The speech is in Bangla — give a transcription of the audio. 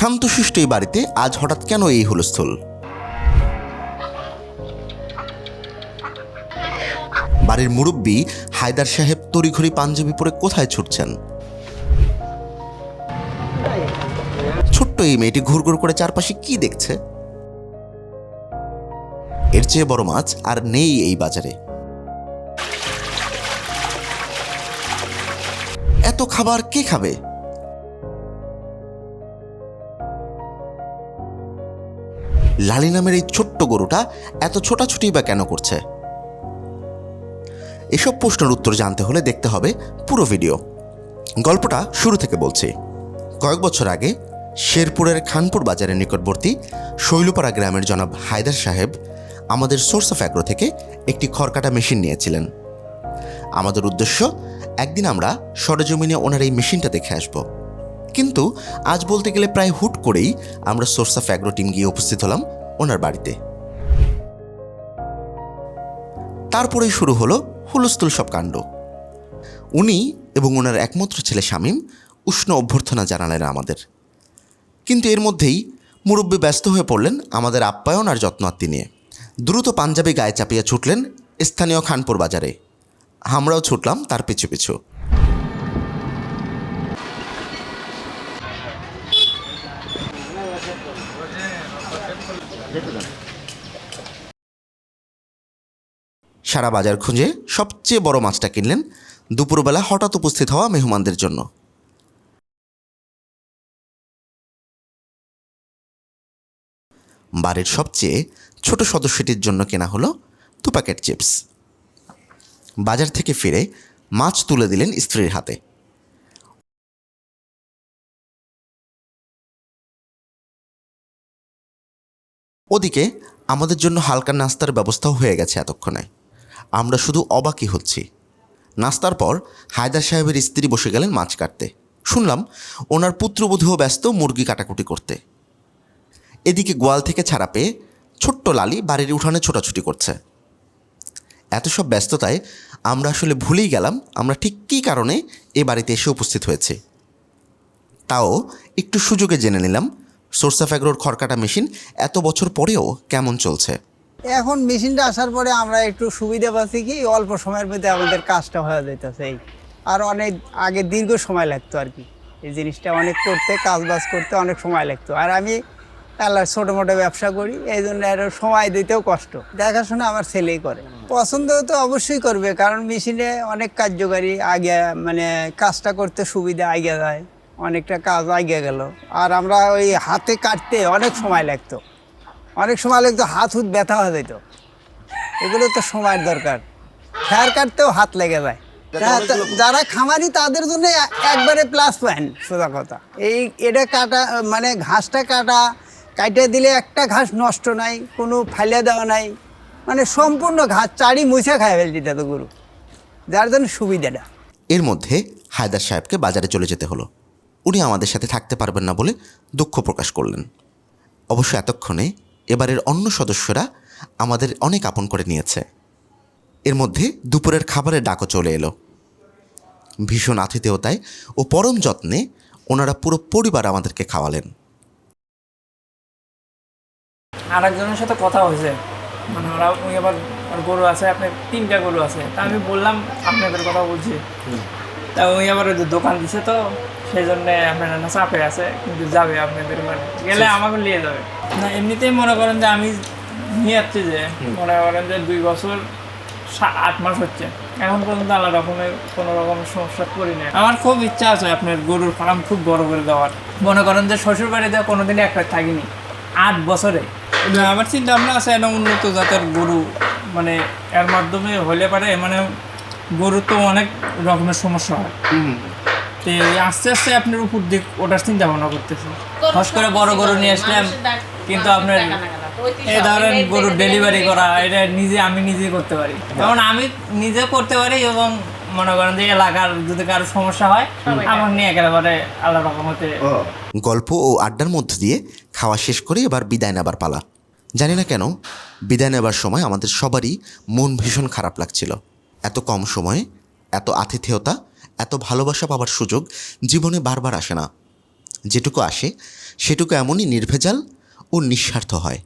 শান্তশিষ্ট এই বাড়িতে আজ হঠাৎ কেন এই হুলস্থুল? বাড়ির মুরব্বী হায়দার সাহেব তড়িঘড়ি পাঞ্জাবি পরে কোথায় ছুটছেন? ছোট্ট এই মেয়েটি ঘুরঘুর করে চারপাশে কি দেখছে? এর চেয়ে বড় মাছ আর নেই এই বাজারে। এত খাবার কে খাবে? লালি নামের এই ছোট্ট গরুটা এত ছোটাছুটি বা কেন করছে? এসব প্রশ্নের উত্তর জানতে হলে দেখতে হবে পুরো ভিডিও। গল্পটা শুরু থেকে বলছি। কয়েক বছর আগে শেরপুরের খানপুর বাজারের নিকটবর্তী শৈলপাড়া গ্রামের জনাব হায়দার সাহেব আমাদের সোর্স অফ অ্যাগ্রো থেকে একটি খড়কাটা মেশিন নিয়েছিলেন। আমাদের উদ্দেশ্য, একদিন আমরা সরজমিনে ওনার এই মেশিনটা দেখে আসব। কিন্তু আজ বলতে গেলে প্রায় হুট করেই আমরা সোর্স অফ অ্যাগ্রো টিম গিয়ে উপস্থিত হলাম ওনার বাড়িতে। তারপরেই শুরু হলো হুলস্থুল সব কাণ্ড। উনি এবং ওনার একমাত্র ছেলে শামীম উষ্ণ অভ্যর্থনা জানালেন আমাদের। কিন্তু এর মধ্যেই মুরব্বী ব্যস্ত হয়ে পড়লেন আমাদের আপ্যায়ন আর যত্নার্থী নিয়ে। দ্রুত পাঞ্জাবি গায়ে চাপিয়ে ছুটলেন স্থানীয় খানপুর বাজারে। আমরাও ছুটলাম তার পিছু পিছু। সারা বাজার খুঁজে সবচেয়ে বড় মাছটা কিনলেন দুপুরবেলা হঠাৎ উপস্থিত হওয়া মেহমানদের জন্য। বাড়ির সবচেয়ে ছোট সদস্যটির জন্য কেনা হলো দু প্যাকেট চিপস। বাজার থেকে ফিরে মাছ তুলে দিলেন স্ত্রীর হাতে। ওদিকে আমাদের জন্য হালকা নাস্তার ব্যবস্থাও হয়ে গেছে এতক্ষণে। আমরা শুধু অবাকই হচ্ছি। নাস্তার পর হায়দার সাহেবের স্ত্রী বসে গেলেন মাছ কাটতে। শুনলাম ওনার পুত্রবধূও ব্যস্ত মুরগি কাটাকুটি করতে। এদিকে গোয়াল থেকে ছাড়া পেয়ে ছোট্ট লালি বাড়ির উঠানে ছোটাছুটি করছে। এত সব ব্যস্ততায় আমরা আসলে ভুলেই গেলাম আমরা ঠিক কী কারণে এ বাড়িতে এসে উপস্থিত হয়েছে। তাও একটু সুযোগে জেনে নিলাম সোর্স অফ খড়কাটা মেশিন এত বছর পরেও কেমন চলছে। এখন মেশিনটা আসার পরে আমরা একটু সুবিধা পাচ্ছি কি, অল্প সময়ের মধ্যে আমাদের কাজটা হয়ে যেতেছে এই। আর অনেক আগে দীর্ঘ সময় লাগতো আর কি। এই জিনিসটা অনেক করতে, কাজ বাজ করতে অনেক সময় লাগতো। আর আমি আল্লাহ ছোটো মোটো ব্যবসা করি, এই জন্য আরও সময় দিতেও কষ্ট। দেখাশোনা আমার ছেলেই করে। পছন্দ তো অবশ্যই করবে, কারণ মেশিনে অনেক কার্যকারী, আগে মানে কাজটা করতে সুবিধা আগে যায়, অনেকটা কাজ আগে গেল। আর আমরা ওই হাতে কাটতে অনেক সময় লাগতো। অনেক সময় লাগতো হাত হুত ব্যথা হয়ে যেত এগুলো তো সময়ের দরকার। ফ্যার কাটতেও হাত লেগে যায়। যারা খামারি তাদের জন্য একবারে প্লাস পয়েন্ট সোজা কথা। এই এটা কাটা মানে ঘাসটা কাটা কাটে দিলে একটা ঘাস নষ্ট নাই কোনো ফাইলে দেওয়া নাই। মানে সম্পূর্ণ ঘাস চারি মুছে খায় ফেলছে তো গরু। যার জন্য সুবিধাটা। এর মধ্যে হায়দার সাহেবকে বাজারে চলে যেতে হলো। উনি আমাদের সাথে থাকতে পারবেন না বলে দুঃখ প্রকাশ করলেন। অবশ্য এতক্ষণে এবারের অন্য সদস্যরা আমাদের অনেক আপন করে নিয়েছে। এর মধ্যে দুপুরের খাবারের ডাকও চলে এলো। ভীষণ আতিথেয়তায় ও পরম যত্নে ওনারা পুরো পরিবার আমাদেরকে খাওয়ালেন। আর একজনের সাথে কথা হয়েছে। মানে ওরা ওই আবার ওর গরু আছে আপনার তিনটা গরু আছে। তা আমি বললাম আপনাদের কথা বলছি। তা ওই আবার ওই দোকান দিছে তো। সেই জন্য আপনার না চাপে আছে কিন্তু যাবে আপনাদের মানে গেলে আমাকে নিয়ে যাবে। না এমনিতেই মনে করেন যে আমি নিয়ে যাচ্ছি যে মনে করেন যে দুই বছর আট মাস হচ্ছে। এখন পর্যন্ত আলাদা রকমের কোনো রকম সমস্যা করি না আমার খুব ইচ্ছা আছে আপনার গরুর ফার্ম খুব বড় করে দেওয়ার। মনে করেন যে শ্বশুর বাড়িতে কোনোদিন একটা থাকিনি। আট বছরে। আমার চিন্তা ভাবনা আছে একটা উন্নত জাতের গরু। মানে এর মাধ্যমে হলে পারে মানে গরুর তো অনেক রকমের সমস্যা হয়। তো আস্তে আস্তে আপনার উপর দিক ওটার চিন্তা ভাবনা করতেছে। হস করে বড় গরু নিয়ে আসলাম কিন্তু আপনার এই ধরেন গরুর ডেলিভারি করা এটা নিজে আমি নিজে করতে পারি। যেমন আমি নিজে করতে পারি এবং মনে করেন যে এলাকার যদি কারও সমস্যা হয় আমার নিয়ে একেবারে আলাদা রকম হতে গল্প ও আড্ডার মধ্যে দিয়ে খাওয়া শেষ করে এবার বিদায় নেবার পালা। জানি না কেন বিদায় নেবার সময় আমাদের সবারই মন ভীষণ খারাপ লাগছিল। এত কম সময়ে এত আতিথেয়তা এত ভালোবাসা পাওয়ার সুযোগ জীবনে বারবার আসে না। যেটুকু আসে, সেটুকু এমনই নির্ভেজাল ও নিঃস্বার্থ হয়।